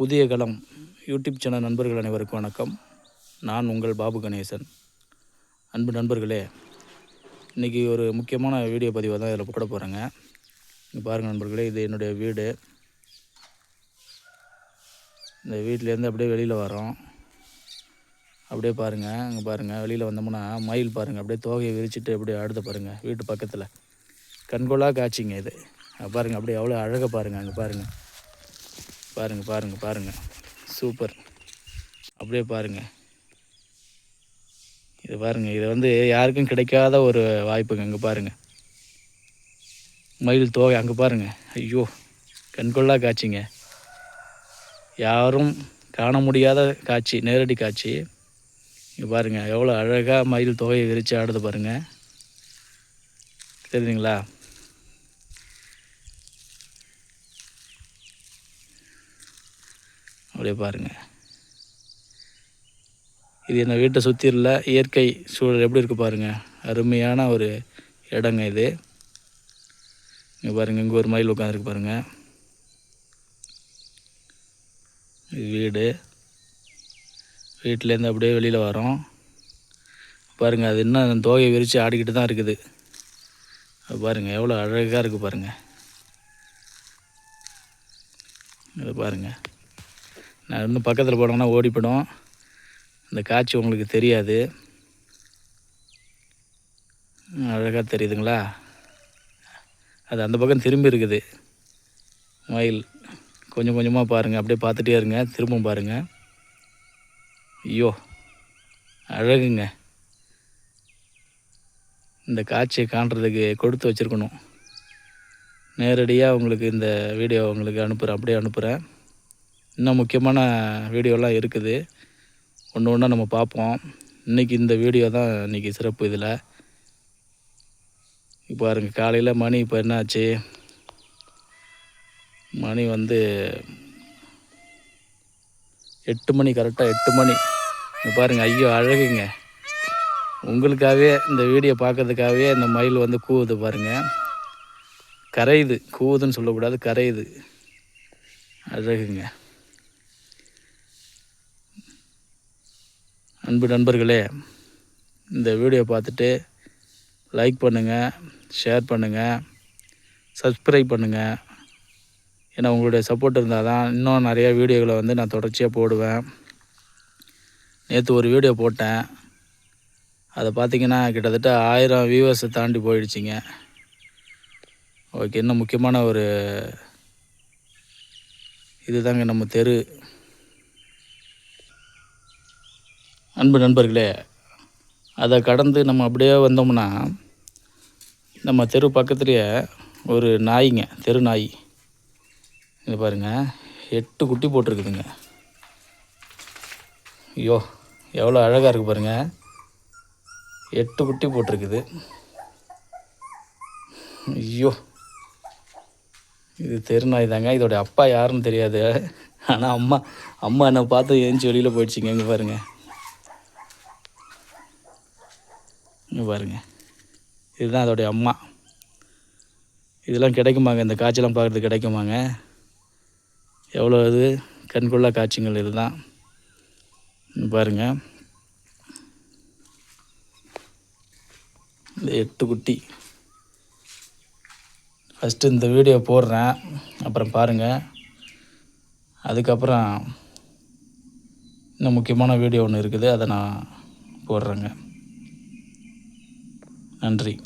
புதிய களம் YouTube channel நண்பர்கள் அனைவருக்கும் வணக்கம். நான் உங்கள் பாபு கணேசன். அன்பு நண்பர்களே இன்றைக்கி ஒரு முக்கியமான வீடியோ பதிவை தான் இதில் போட போகிறேங்க இங்கே பாருங்கள் நண்பர்களே இது என்னுடைய வீடு. இந்த வீட்டிலேருந்து அப்படியே வெளியில் வரோம் அப்படியே பாருங்கள் அங்கே பாருங்கள் வெளியில் வந்தோம்னா மயில் பாருங்கள் அப்படியே தோகையை விரிச்சிட்டு அப்படியே அடுத்த பாருங்கள் வீட்டு பக்கத்தில். கண்கொள்ளா காட்சிங்க இது. பாருங்கள் அப்படியே எவ்வளோ அழகாக பாருங்கள் அங்கே பாருங்கள் பாருங்கள் பாருங்கள் பாருங்கள் சூப்பர். அப்படியே பாருங்கள் இது பாருங்கள் இது வந்து யாருக்கும் கிடைக்காத ஒரு வாய்ப்புங்க அங்கே பாருங்கள் மயில் தோகை அங்கே பாருங்கள் ஐயோ கண்கொள்ளா காட்சிங்க. யாரும் காண முடியாத காட்சி நேரடி காட்சி. இங்கே பாருங்கள் எவ்வளோ அழகாக மயில் தொகையை விரித்து ஆடுது பாருங்கள் தெரியுதுங்களா? அப்படியே பாருங்கள் இது என்ன வீட்டை சுற்றி இல்லை இயற்கை சூழல் எப்படி இருக்குது பாருங்கள் அருமையான ஒரு இடங்க இது. இங்கே பாருங்கள் இங்கே ஒரு மயில் உட்காந்துருக்கு பாருங்கள் இது வீடு. வீட்டிலேருந்து அப்படியே வெளியில் வரோம். பாருங்கள் அது இன்னும் தோகையை விரித்து ஆடிக்கிட்டு தான் இருக்குது. அது பாருங்கள் எவ்வளோ அழகாக இருக்குது பாருங்கள் இதை பாருங்கள் நான் இன்னும் பக்கத்தில் போனோம்னா ஓடிப்படும். இந்த காட்சி உங்களுக்கு தெரியாது. அழகாக தெரியுதுங்களா? அது அந்த பக்கம் திரும்பி இருக்குது. மயில் கொஞ்சம் கொஞ்சமாக பாருங்கள் அப்படியே பார்த்துட்டே இருங்க. திரும்பவும் பாருங்கள் ஐயோ அழகுங்க. இந்த காட்சியை காண்றதுக்கு கொடுத்து வச்சுருக்கணும். நேரடியாக உங்களுக்கு இந்த வீடியோ உங்களுக்கு அனுப்புகிறேன் அப்படியே அனுப்புகிறேன் இன்னும் முக்கியமான வீடியோலாம் இருக்குது. ஒன்று ஒன்றா நம்ம பார்ப்போம். இன்றைக்கி இந்த வீடியோ தான் இன்றைக்கி சிறப்பு இதில். இப்போ பாருங்க காலையில் மணி இப்போ என்னாச்சு மணி வந்து எட்டு மணி கரெக்டாக எட்டு மணி. இங்க பாருங்கள் ஐயோ அழகுங்க. உங்களுக்காகவே இந்த வீடியோ பார்க்கறதுக்காகவே இந்த மயில் வந்து கூவுது பாருங்கள் கரையுது. கூவுதுன்னு சொல்லக்கூடாது கரையுது. அழகுங்க. அன்பு நண்பர்களே இந்த வீடியோ பார்த்துட்டு லைக் பண்ணுங்கள் ஷேர் பண்ணுங்கள் சப்ஸ்கிரைப் பண்ணுங்கள் ஏன்னா உங்களுடைய சப்போர்ட் இருந்தால் தான் இன்னும் நிறைய வீடியோகளை வந்து நான் தொடர்ச்சியாக போடுவேன். நேற்று ஒரு வீடியோ போட்டேன். அதை பார்த்தீங்கன்னா கிட்டத்தட்ட ஆயிரம் வியூவர்ஸை தாண்டி போயிடுச்சிங்க. ஓகே இன்னும் முக்கியமான ஒரு இதுதாங்க நம்ம தெரு. அன்பு நண்பர்களே அதை கடந்து நம்ம அப்படியே வந்தோம்னா நம்ம தெரு பக்கத்துலேயே ஒரு நாய்ங்க தெரு நாய். இது பாருங்கள் எட்டு குட்டி போட்டிருக்குதுங்க. ஐயோ எவ்வளோ அழகாக இருக்குது பாருங்கள் எட்டு குட்டி போட்டிருக்குது. ஐயோ இது தெரு நாய் தாங்க. இதோட அப்பா யாருன்னு தெரியாது. ஆனால் அம்மா அம்மா என்னை பார்த்து ஏஞ்சி வெளியில் போயிடுச்சிங்க இங்கே பாருங்கள் இங்கே பாருங்கள் இதுதான் அதோடைய அம்மா. இதெல்லாம் கிடைக்குமாங்க? இந்த காட்சியெல்லாம் பார்க்குறது கிடைக்குமாங்க? எவ்வளோ இது? கண்கொள்ளா காட்சிகள் இதுதான். பாருங்கள் பாருங்க. இந்த எட்டு குட்டி ஃபஸ்ட்டு இந்த வீடியோ போடுறேன். அப்புறம் பாருங்கள் அதுக்கப்புறம் இன்னும் முக்கியமான வீடியோ ஒன்று இருக்குது. அதை நான் போடுறேங்க. நன்றி.